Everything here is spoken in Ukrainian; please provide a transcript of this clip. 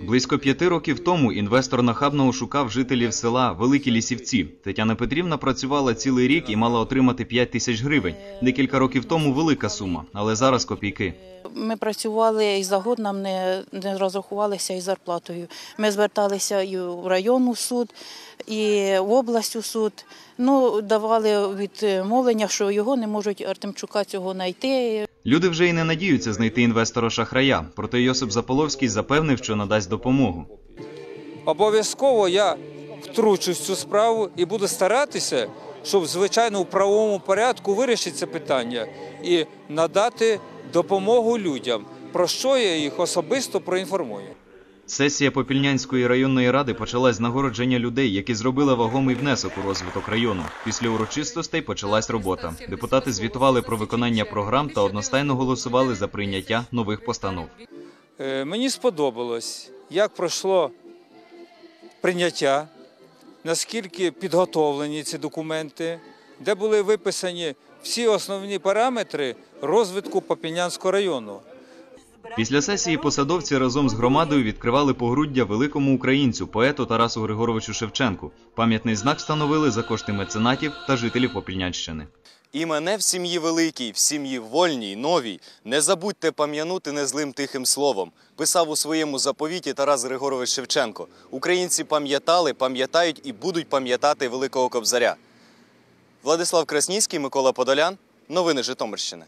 Близько п'яти років тому інвестор нахабно ошукав жителів села Великі Лісівці. Тетяна Петрівна працювала цілий рік і мала отримати 5 тисяч гривень. Декілька років тому велика сума, але зараз копійки. Ми працювали і за год нам не, не розрахувалися із зарплатою. Ми зверталися і в районну суд, і в область у суд. Ну, давали відмовлення, що його не можуть Артемчука цього знайти. Люди вже й не надіються знайти інвестора шахрая. Проте Йосип Заполовський запевнив, що надасть допомогу. Обов'язково я втручусь в цю справу і буду старатися, щоб звичайно у правовому порядку вирішити це питання і надати допомогу людям, про що я їх особисто проінформую. Сесія Попільнянської районної ради почалась з нагородження людей, які зробили вагомий внесок у розвиток району. Після урочистостей почалась робота. Депутати звітували про виконання програм та одностайно голосували за прийняття нових постанов. Е, Мені сподобалось, як пройшло прийняття, наскільки підготовлені ці документи, де були виписані всі основні параметри розвитку Попільнянського району. Після сесії посадовці разом з громадою відкривали погруддя великому українцю, поету Тарасу Григоровичу Шевченку. Пам'ятний знак встановили за кошти меценатів та жителів Попільнянщини. І мене в сім'ї великій, в сім'ї вольній, новій, не забудьте пам'янути незлим тихим словом. Писав у своєму заповіті Тарас Григорович Шевченко. Українці пам'ятали, пам'ятають і будуть пам'ятати Великого Кобзаря. Владислав Красніцький, Микола Подолян. Новини Житомирщини.